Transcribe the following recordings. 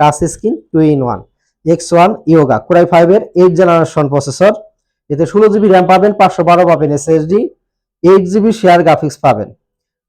Touch screen two in one, X one Yoga core i ফাইভের eight generation processor এতে ষোলো GB RAM পাবেন, পাঁচশো বারো পাবেন SSD eight GB share graphics পাবেন।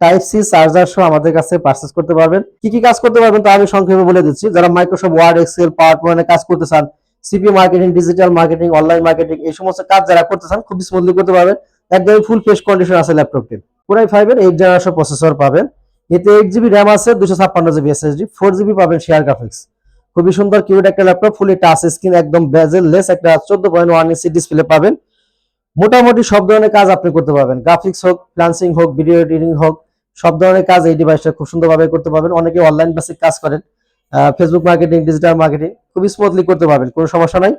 টাইপ সি চার্জার সহ আমাদের কাছে পারচেস করতে পারবেন। কি কি কাজ করতে পারবেন তা আমি সংক্ষেপে বলে দিচ্ছি। যারা মাইক্রোসফট ওয়ার্ড এক্সেল পাওয়ার পয়েন্টে কাজ করতে চান CP marketing digital marketing online marketing এই সমস্ত কাজ যারা করতে চান, খুব স্মুথলি করতে পারবেন। একদমই ফুল ফ্রেশ কন্ডিশন আছে ল্যাপটপটি কোরাই ফাইভের এইট জেনারেশন প্রসেসর পাবেন। এতে এইট জিবি র্যাম আছে, দুশো ছাপ্পান্ন জিবি এসএসডি ফোর জিবি পাবেন শেয়ার গ্রাফিক্স খুবই সুন্দর কিউট একটা ল্যাপটপ ফুলি টাচ স্ক্রিন একদম বেজেল লেস একটা চোদ্দ পয়েন্ট ওয়ান ইঞ্চি ডিসপ্লে পাবেন। মোটামুটি সব ধরনের কাজ আপনি করতে পারবেন। গ্রাফিক্স হোক ফ্লান্সিং হোক ভিডিও এডিটিং হোক, সব ধরনের কাজ এই ডিভাইসটা খুব সুন্দরভাবে করতে পারবেন। অনেকে অনলাইন বেসিক কাজ করেন ফেসবুক মার্কেটিং ডিজিটাল মার্কেটিং খুবই স্মুথলি করতে পারবেন, কোনো সমস্যা নাই।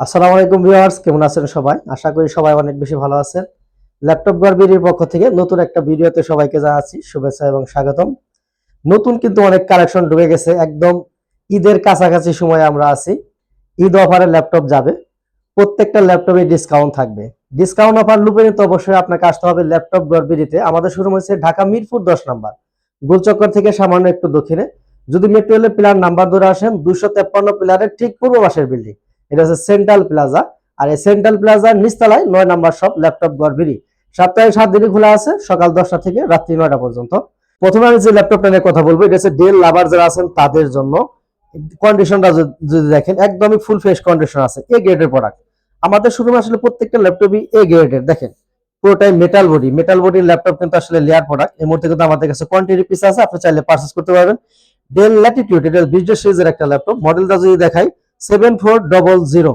আসসালামু আলাইকুম ভিউয়ার্স কেমন আছেন সবাই? আশা করি সবাই অনেক বেশি ভালো আছেন। ল্যাপটপ গড়বির পক্ষ থেকে নতুন একটা ভিডিওতে সবাইকে জানাচ্ছি শুভেচ্ছা এবং স্বাগতম। নতুন কিন্তু অনেক কালেকশন ঢুকে গেছে, একদম ঈদের কাছাকাছি সময় আমরা আছি। ঈদ অফারে ল্যাপটপ যাবে, প্রত্যেকটা ল্যাপটপে ডিসকাউন্ট থাকবে। ডিসকাউন্ট অফার লুপে নিতে অবশ্যই আপনাকে আসতে হবে ল্যাপটপ গড়বিরিতে আমাদের শুরু হয়েছে ঢাকা মিরপুর দশ নাম্বার, গোলচক্কর থেকে সামান্য একটু দক্ষিণে। যদি মেট্রো রেলের পিলার নাম্বার ধরে আসেন দুশো তেপ্পান্ন পিলারের ঠিক পূর্ব পাশের বিল্ডিং এটা হচ্ছে সেন্ট্রাল প্লাজা আর এই সেন্ট্রাল প্লাজার নিচতলায় নয় নাম্বার সব ল্যাপটপ গড়বিরি সপ্তাহে সাত দিনই খোলা আছে, সকাল দশটা থেকে রাত্রি নয়টা পর্যন্ত। প্রথমে আমি যে ল্যাপটপটা নিয়ে কথা বলব, এটা হচ্ছে ডেল লাভার যারা আছেন তাদের জন্য। কন্ডিশনটা যদি দেখেন, একদমই ফুল ফ্রেশ কন্ডিশন আছে এ গ্রেডের প্রোডাক্ট আমাদের শুরু আসলে প্রত্যেকটা ল্যাপটপই এ গ্রেডের দেখেন। পুরোটাই মেটাল বডি মেটাল বডির ল্যাপটপ কিন্তু আসলে লেয়ার প্রোডাক্ট এই মুহূর্তে কিন্তু আমাদের কাছে কোয়ান্টিটি পিস আছে, আপনি চাইলে পারচেস করতে পারবেন। ডেল ল্যাটিটিউড এটা বিজনেস সিরিজের একটা ল্যাপটপ। মডেলটা যদি দেখাই সেভেন ফোর ডবল জিরো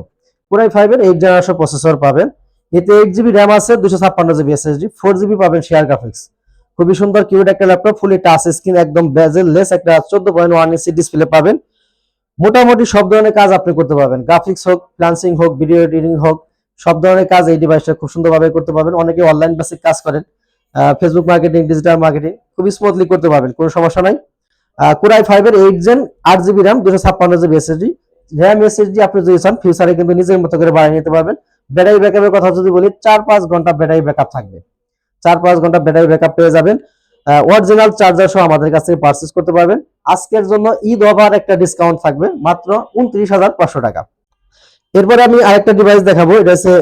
পুরাই ফাইভের এইট জেনারেশন প্রসেসর পাবেন। এতে এইট জিবি র্যাম আছে দুশো ছাপ্পান্ন জিবি এসএসডি ফোর জিবি পাবেন শেয়ার গ্রাফিক্স খুবই সুন্দর কিউট একটা ল্যাপটপ ফুলি টাচ স্ক্রিন একদম বেজেল লেস একটা চোদ্দ পয়েন্ট ওয়ান ইঞ্চি ডিসপ্লে পাবেন। মোটামুটি সব ধরনের কাজ আপনি করতে পারবেন। গ্রাফিক্স হোক ফ্লান্সিং হোক ভিডিও এডিটিং হোক, সব ধরনের কাজ এই ডিভাইসটা খুব সুন্দরভাবে করতে পারবেন। অনেকে অনলাইন বেসিক কাজ করেন ফেসবুক মার্কেটিং ডিজিটাল মার্কেটিং খুবই স্মুথলি করতে পারবেন, কোনো সমস্যা নাই। কুরাই ফাইভের এইট জেন আট জিবি র্যাম দুশো ছাপ্পান্ন জিবি এসএসডি র্যাম এসএসডি আপনি যদি চান ফিউচারে কিন্তু নিজের মতো করে বাড়িয়ে নিতে পারবেন। ব্যাটারি ব্যাকআপের কথা যদি বলি, চার পাঁচ ঘণ্টা ব্যাটারি ব্যাকআপ থাকবে। চার পাঁচ ঘণ্টা ব্যাটারি ব্যাকআপ পেয়ে যাবেন। অরিজিনাল চার্জার সহ আমাদের কাছ থেকে পারচেস করতে পারবেন। আজকের জন্য ঈদ অফার একটা ডিসকাউন্ট থাকবে, মাত্র উনত্রিশ হাজার পাঁচশো টাকা। এরপরে আমি আরেকটা ডিভাইস দেখাবো, এটা হচ্ছে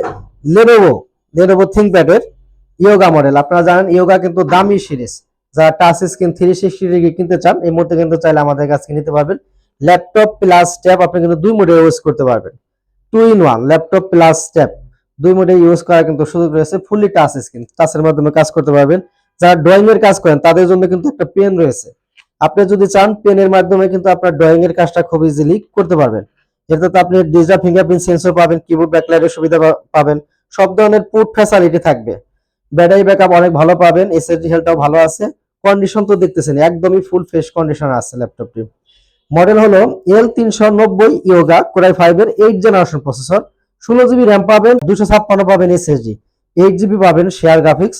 লেনোভো লেনোভো থিঙ্কপ্যাডের ইয়োগা মডেল আপনারা জানেন ইয়োগা কিন্তু দামি সিরিজ যারা touch screen three sixty degree কিনতে চান, এই মুহূর্তে কিন্তু চাইলে আমাদের কাছ থেকে নিতে পারবেন। ল্যাপটপ প্লাস ট্যাব আপনি কিন্তু দুই মোডে ইউজ করতে পারবেন। Two in one laptop plus tab দুই মোডে ইউজ করার কিন্তু সুযোগ রয়েছে ফুললি টাচ স্ক্রিন টাচের মাধ্যমে কাজ করতে পারবেন। যারা ড্রয়িং এর কাজ করেন, তাদের জন্য কিন্তু একটা পেন রয়েছে। আপনি যদি চান পেনের মাধ্যমে কিন্তু আপনার ড্রয়িং এর কাজটা খুব ইজিলি করতে পারবেন। এতে তো আপনি ডিজিটাল ফিঙ্গারপ্রিন্ট সেন্সর পাবেন কিবোর্ড ব্যাকলাইটের সুবিধা পাবেন। সব ধরনের পুট ফ্যাসিলিটি থাকবে। ব্যাটারি ব্যাকআপ অনেক ভালো পাবেন এসএসডি হেলটাও ভালো আছে। কন্ডিশন তো দেখতেছেন, একদমই ফুল ফ্রেশ কন্ডিশন আছে ল্যাপটপটি মডেল হলো এল তিনশো নব্বই ইয়োগা, কোরাই ফাইভের এইট জেনারেশন প্রসেসর ষোলো জিবি র্যাম পাবেন, দুশো ছাপ্পান্ন পাবেন এসএসডি এইট জিবি পাবেন শেয়ার গ্রাফিক্স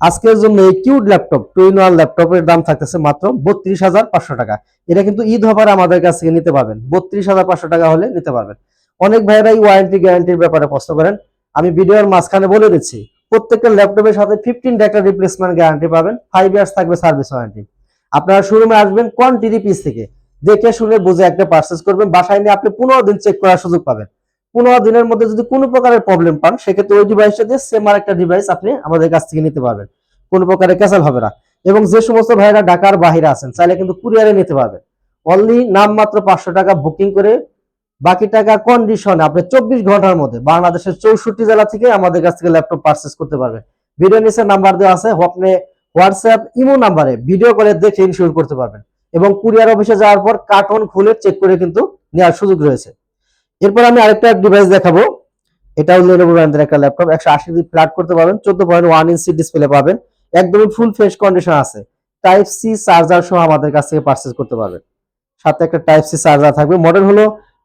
আজকের জন্য এই cute laptop two in one ল্যাপটপের দাম থাকতেছে মাত্র বত্রিশ হাজার পাঁচশো টাকা। এটা কিন্তু ঈদ হবার আমাদের কাছ থেকে নিতে পারবেন, বত্রিশ হাজার পাঁচশো টাকা হলে নিতে পারবেন। অনেক ভাইয়েরাই ওয়ারেন্টি গ্যারান্টির ব্যাপারে প্রশ্ন করেন, আমি ভিডিওর মাঝখানে বলে দিচ্ছি, প্রত্যেকটা ল্যাপটপের সাথে ফিফটিন একটা রিপ্লেসমেন্ট গ্যারান্টি পাবেন ফাইভ ইয়ার্স থাকবে সার্ভিস ওয়ারেন্টি আপনারা শোরুমে আসবেন কোয়ান্টিটি পিস থেকে। দেখে শুনে বুঝে একটা পার্চেস করবেন। বাসায় নিয়ে আপনি পনেরো দিন চেক করার সুযোগ পাবেন। পনেরো দিনের মধ্যে যদি কোনো প্রকারের প্রবলেম পান, সেক্ষেত্রে ওই ডিভাইসটা দিয়ে সেম আর একটা ডিভাইস আপনি আমাদের কাছ থেকে নিতে পারবেন। কোনো প্রকারের ক্যাসেল হবে না। এবং যে সমস্ত ভাইয়েরা ঢাকার বাহিরে আছেন, চাইলে কিন্তু কুরিয়ারে নিতে পারবেন। অনলি নাম মাত্র পাঁচশো টাকা বুকিং করে বাকি টাকা কন্ডিশনে আপনি চব্বিশ ঘণ্টার মধ্যে বাংলাদেশের চৌষট্টি জেলা থেকে আমাদের কাছ থেকে ল্যাপটপ পারচেস করতে পারবেন। ভিডিও নিচে নাম্বার দেওয়া আছে। আপনি হোয়াটসঅ্যাপ ইমো নাম্বারে ভিডিও করে দেখে ইনশিওর করতে পারবেন। এবং কুরিয়ার অফিসে যাওয়ার পর কার্টন খুলে চেক করে কিন্তু নেওয়ার সুযোগ রয়েছে। এরপর আমি আরেকটা ডিভাইস দেখাবো। এটাও লেনোভো ব্র্যান্ডের একটা ল্যাপটপ একশো আশি ডিগ্রি ফ্ল্যাট করতে পারবেন, চোদ্দ পয়েন্ট ওয়ান ইঞ্চি ডিসপ্লে পাবেন। একদমই ফুল ফ্রেশ কন্ডিশন আছে। টাইপ সি চার্জার সহ আমাদের কাছ থেকে পারচেস করতে পারবেন। সাথে একটা টাইপ সি চার্জার থাকবে। মডেল হলো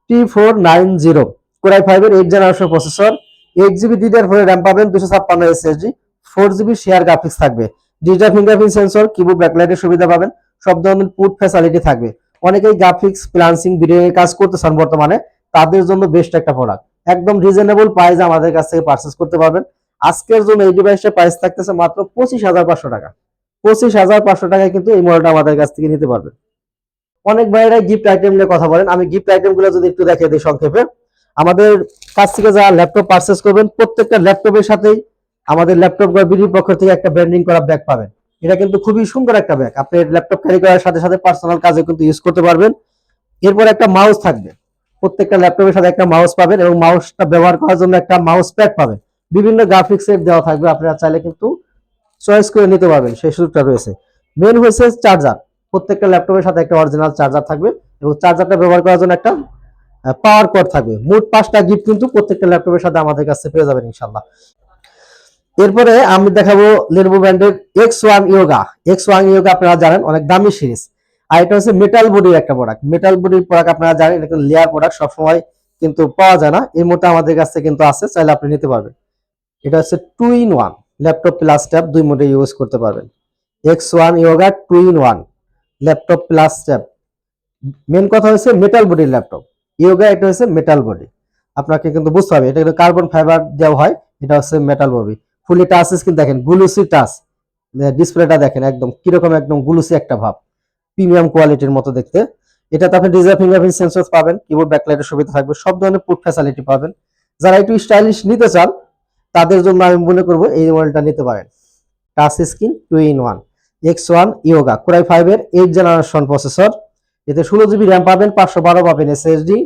T four nine zero core i ফাইভের eight generation processor eight GB DDR four RAM পাবেন দুশো ছাপ্পান্ন SSD four GB share graphics থাকবে। ডিজিটাল ফিঙ্গারপ্রিন্ট সেন্সর কিবোর্ড ব্যাকলাইটের সুবিধা পাবেন। সব ধরনের পুট ফ্যাসিলিটি থাকবে। অনেকেই গ্রাফিক্স ফ্রিলান্সিং ভিডিও কাজ করতেছেন বর্তমানে। তাদের জন্য বেস্ট একটা প্রোডাক্ট একদম রিজনেবল প্রাইস আমাদের কাছ থেকে পারচেস করতে পারবেন। আজকের জন্য এই ডিভাইসটার প্রাইস থাকতেছে মাত্র পঁচিশ হাজার পাঁচশো টাকা। পঁচিশ হাজার পাঁচশো টাকায় কিন্তু এই মডেলটা আমাদের কাছ থেকে নিতে পারবেন। অনেক ভাইয়েরা গিফট আইটেম নিয়ে কথা বলেন। আমি গিফট আইটেমগুলো যদি একটু দেখে দিই সংক্ষেপে। আমাদের কাছ থেকে যারা ল্যাপটপ পারচেস করবেন, প্রত্যেকটা ল্যাপটপের সাথেই আমাদের ল্যাপটপ বিডির পক্ষ থেকে একটা ব্র্যান্ডিং করা ব্যাগ পাবেন। এটা কিন্তু খুবই সুন্দর একটা ব্যাগ আপনি ল্যাপটপ ক্যারি করার সাথে সাথে পার্সোনাল কাজে কিন্তু ইউজ করতে পারবেন। এরপর একটা মাউস থাকবে। প্রত্যেকটা ল্যাপটপের সাথে একটা মাউস পাবেন এবং মাউসটা ব্যবহার করার জন্য একটা মাউস প্যাড পাবেন। বিভিন্ন গ্রাফিক্স এর দেওয়া থাকবে। আপনারা চাইলে কিন্তু চয়েস করে নিতে পারবেন। সেই সুযোগটা রয়েছে। মেন হয়েছে চার্জার প্রত্যেকটা ল্যাপটপের সাথে একটা অরিজিনাল চার্জার থাকবে এবং চার্জারটা ব্যবহার করার জন্য একটা পাওয়ার কর্ড থাকবে। মোট পাঁচটা গিফট কিন্তু প্রত্যেকটা ল্যাপটপের সাথে আমাদের কাছে পেয়ে যাবেন ইনশাল্লাহ এরপরে আমি দেখাবো লেনোভো ব্র্যান্ডের X one Yoga X one Yoga আপনারা জানেন, অনেক দামি সিরিজ আর এটা হচ্ছে মেটাল বডির একটা প্রোডাক্ট মেটাল বডির প্রোডাক্ট আপনারা জানেন, এটা লেয়ার প্রোডাক্ট সবসময় কিন্তু পাওয়া যায় না। এই মুহূর্তে আমাদের কাছে কিন্তু আছে, চাইলে আপনি নিতে পারবেন। এটা হচ্ছে two in one laptop plus tab দুই মোডে ইউজ করতে পারবেন। X one Yoga two in one laptop plus tab main কথা হচ্ছে মেটাল বডির ল্যাপটপ ইয়োগা এটা হচ্ছে মেটাল বডি আপনাকে কিন্তু বুঝতে হবে, এটা কিন্তু কার্বন ফাইবার দেওয়া হয়, এটা হচ্ছে metal body fully touch screen দেখেন গুলুসি টাচ ডিসপ্লেটা দেখেন একদম, কীরকম একদম গুলুসি একটা ভাব প্রিমিয়াম কোয়ালিটির মতো দেখতে। এটাতে আপনি ডিজিটাল ফিঙ্গারপ্রিন্ট সেন্সর পাবেন কিবোর্ড ব্যাকলাইটের সুবিধা থাকবে, সব ধরনের পুট ফ্যাসিলিটি পাবেন। যারা একটু স্টাইলিশ নিতে চান, তাদের জন্য আমি মনে করব এই মডেলটা নিতে পারেন। Touch screen two in one X one Yoga core i ফাইভের এইট জেনারেশন প্রসেসর এতে ষোলো জিবি র্যাম পাবেন, পাঁচশো বারো পাবেন SSD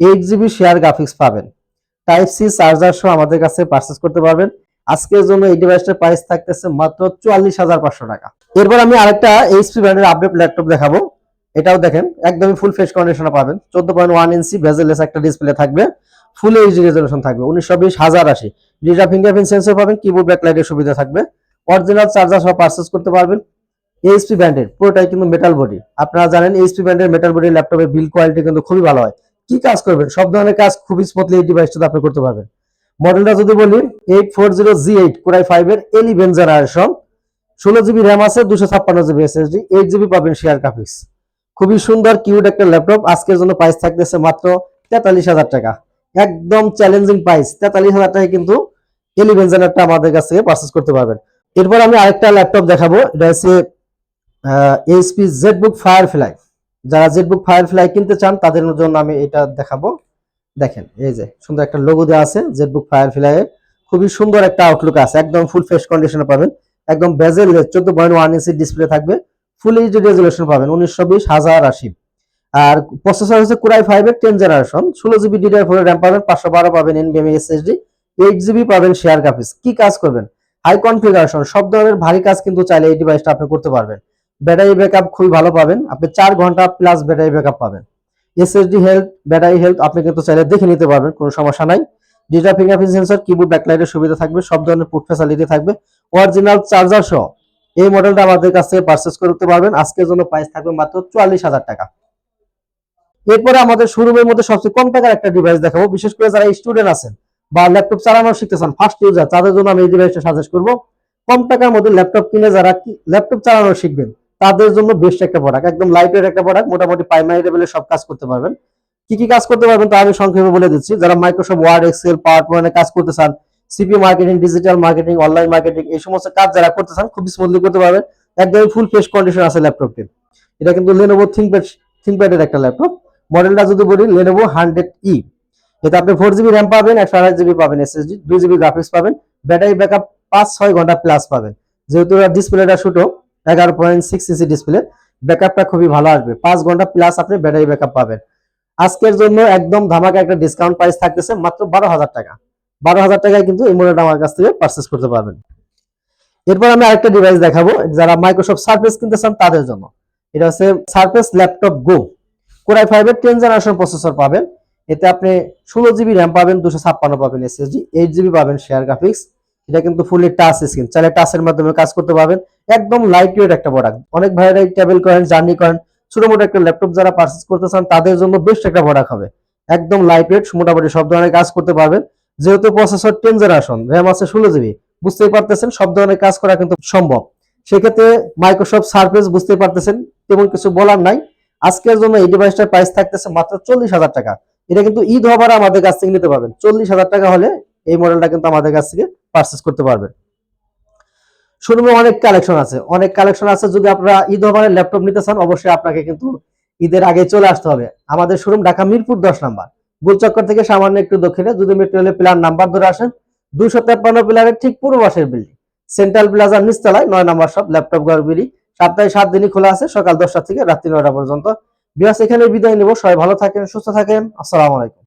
eight GB share graphics পাবেন। টাইপ সি চার্জার সহ আমাদের কাছে পারচেস করতে পারবেন। আজকের জন্য এই ডিভাইসটার প্রাইস থাকতেছে মাত্র চুয়াল্লিশ হাজার পাঁচশো টাকা। এরপর আমি আরেকটা এইচপি ব্র্যান্ডের আপডেট ল্যাপটপ দেখাবো। এটাও দেখেন, একদমই ফুল ফেস কন্ডিশনে পাবেন। চোদ্দ পয়েন্ট ওয়ান ইঞ্চি ভেজেলেস একটা ডিসপ্লে থাকবে। ফুল এইচডি রেজলিউশন থাকবে উনিশশো বিশ হাজার আশি। ডিজিটাল ফিঙ্গারপ্রিন্ট সেন্সর পাবেন কিবোর্ড ব্যাকলাইটের সুবিধা থাকবে। অরিজিনাল চার্জার সহ পারচেস করতে পারবেন। এইচপি ব্র্যান্ডের পুরোটাই কিন্তু মেটাল বডি আপনারা জানেন এইচপি ব্র্যান্ডের মেটাল বডি ল্যাপটপের বিল কোয়ালিটি কিন্তু খুবই ভালো হয়। কি কাজ করবেন? সব ধরনের কাজ খুবই স্মুথলি এই ডিভাইসটাতে আপনি করতে পারবেন। মডেলটা যদি বলি eight four zero G eight core i five এর এলিভেন জেনারেশন ষোলো জিবি র্যাম আছে, দুশো ছাপ্পান্ন জিবি এসএসডি এইট জিবি পাবেন শেয়ার গ্রাফিক্স খুবই সুন্দর কিউট একটা ল্যাপটপ আজকের জন্য প্রাইস থাকতেছে মাত্র তেতাল্লিশ হাজার টাকা। একদম চ্যালেঞ্জিং প্রাইস তেতাল্লিশ হাজার টাকা কিন্তু এলিভেন জেনারটা আমাদের কাছ থেকে পারচেস করতে পারবেন। এরপর আমি আরেকটা ল্যাপটপ দেখাবো, এটা হচ্ছে এইচপি জেটবুক ফায়ারফ্লাই যারা জেটবুক ফায়ারফ্লাই কিনতে চান, তাদের জন্য আমি এটা দেখাবো। দেখেন, এই যে সুন্দর একটা লোগো দেওয়া আছে জেটবুক ফায়ারফ্লাই এর। খুবই সুন্দর একটা আউটলুক আছে, একদম ফুল ফ্রেশ কন্ডিশনে পাবেন। একদম বেজেল চোদ্দ পয়েন্ট ওয়ান ইঞ্চি ডিসপ্লে থাকবে। ফুল এইচডি রেজলিউশন পাবেন, উনিশশো বিশ, হাজার আশি। আর প্রসেসর হচ্ছে কুরাই ফাইভ এর টেন জেনারেশন ষোলো জিবি ডিডিআর ফোর র্যাম পাবেন, পাঁচশো বারো পাবেন এনবিএমই এসএসডি এইট জিবি পাবেন শেয়ার গ্রাফিক্স কি কাজ করবেন? হাই কনফিগারেশন সব ধরনের ভারী কাজ কিন্তু চাইলে এই ডিভাইসটা আপনি করতে পারবেন। ব্যাটারি ব্যাকআপ খুবই ভালো পাবেন। আপনি চার ঘণ্টা প্লাস ব্যাটারি ব্যাকআপ পাবেন। এসএসডি হেলথ ব্যাটারি হেলথ আপনি কিন্তু চাইলে দেখে নিতে পারবেন, কোনো সমস্যা নাই। ডিজিটাল ফিঙ্গারপ্রিন্ট সেন্সর কিবোর্ড ব্যাকলাইটের সুবিধা থাকবে, সব ধরনের পুট ফ্যাসিলিটি থাকবে। অরিজিনাল চার্জার সহ এই মডেলটা আমাদের কাছ থেকে পারচেস করতে পারবেন। আজকের জন্য প্রাইস থাকবে মাত্র চুয়াল্লিশ হাজার টাকা। এরপরে আমাদের শোরুমের মধ্যে সবচেয়ে কম টাকার একটা ডিভাইস দেখাবো। বিশেষ করে যারা স্টুডেন্ট আছেন বা ল্যাপটপ চালানো শিখতেছেন ফার্স্ট ইউজার তাদের জন্য আমি এই ডিভাইসটা সাজেস্ট করব। কম টাকার মধ্যে ল্যাপটপ কিনে যারা ল্যাপটপ চালানো শিখবেন তাদের জন্য বেস্ট একটা প্রোডাক্ট একদম লাইটের একটা প্রোডাক্ট মোটামুটি প্রাইমারি লেভেলে সব কাজ করতে পারবেন। কি কি কাজ করতে পারবেন তা আমি সংক্ষেপে বলে দিচ্ছি। যারা মাইক্রোসফট ওয়ার্ড এক্সেল পাওয়ার পয়েন্টে কাজ করতে চান CP marketing digital marketing online marketing এই সমস্ত কাজ যারা করতে চান খুব স্মুথলি করতে পারবেন। একদমই ফুল ফ্রেশ কন্ডিশন আছে ল্যাপটপটি এটা কিন্তু লেনোভো থিঙ্কপ্যাড থিঙ্কপ্যাডের একটা ল্যাপটপ মডেলটা যদি বলি লেনোভো হান্ড্রেড ই এতে আপনি ফোর জিবি র্যাম পাবেন একশো আঠাশ জিবি পাবেন এসএসডি দুই জিবি গ্রাফিক্স পাবেন। ব্যাটারি ব্যাকআপ পাঁচ, ছয় ঘণ্টা প্লাস পাবেন। যেহেতু ডিসপ্লেটা ছোটো এগারো পয়েন্ট সিক্স ইঞ্চি ডিসপ্লে ব্যাকআপটা খুবই ভালো আসবে। পাঁচ ঘণ্টা প্লাস আপনি ব্যাটারি ব্যাকআপ পাবেন। আজকের জন্য একদম ধামাকা একটা ডিসকাউন্ট প্রাইস থাকতেছে মাত্র বারো হাজার টাকা। বারো হাজার টাকায় কিন্তু এই মডেলটা আমার কাছ থেকে পারচেস করতে পারবেন। এরপর আমি আরেকটা ডিভাইস দেখাবো। যারা মাইক্রোসফট সার্ফেস কিনতে চান তাদের জন্য। এটা হচ্ছে Surface laptop Go core i ফাইভের টেন জেনারেশন প্রসেসর পাবেন। এতে আপনি ষোলো জিবি র্যাম পাবেন, দুশো ছাপ্পান্ন পাবেন এসএসডি এইট জিবি পাবেন শেয়ার গ্রাফিক্স এটা কিন্তু ফুলি টাচ স্ক্রিন চাইলে টাচের মাধ্যমে কাজ করতে পারবেন। একদম লাইট ওয়েট একটা প্রোডাক্ট অনেক ভাইরাই ট্রাভেল করেন জার্নি করেন ছোট মোটো একটা ল্যাপটপ যারা পারচেস করতে চান তাদের জন্য বেস্ট একটা প্রোডাক্ট হবে। একদম লাইট ওয়েট মোটামুটি সব ধরনের কাজ করতে পারবেন। যেহেতু প্রসেসর টেন জেনারেশন র্যাম আছে ষোলো জিবি বুঝতেই পারতেছেন, সব ধরনের কাজ করা কিন্তু সম্ভব। সেক্ষেত্রে মাইক্রোসফট সার্ফেস বুঝতেই পারতেছেন, তেমন কিছু বলার নাই। আজকের জন্য এই ডিভাইসটার প্রাইস থাকতেছে মাত্র চল্লিশ হাজার টাকা। এটা কিন্তু ঈদ হবার আমাদের কাছ থেকে নিতে পারবেন। চল্লিশ হাজার টাকা হলে এই মডেলটা কিন্তু আমাদের কাছ থেকে পারচেস করতে পারবেন। শোরুমে অনেক কালেকশন আছে। অনেক কালেকশন আছে যদি আপনারা ঈদ ওভারের ল্যাপটপ নিতে চান, অবশ্যই আপনাকে কিন্তু ঈদের আগে চলে আসতে হবে। আমাদের শোরুম ঢাকা মিরপুর দশ নাম্বার। গোলচক্কর থেকে সামান্য একটু দক্ষিণে যদি মেট্রো রেলের প্ল্যান নাম্বার ধরে আসেন। দুইশো তেপ্পান্ন প্লারের ঠিক পূর্ব পাশের বিল্ডিং সেন্ট্রাল প্লাজার নিচতলায় নয় নম্বর সব ল্যাপটপ গড়বিড়ি সপ্তাহে সাত দিনই খোলা আছে, সকাল দশটা থেকে রাত্রি নয়টা পর্যন্ত। বিয়াস এখানে বিদায় নেব। সবাই ভালো থাকেন, সুস্থ থাকেন। আসসালামু আলাইকুম।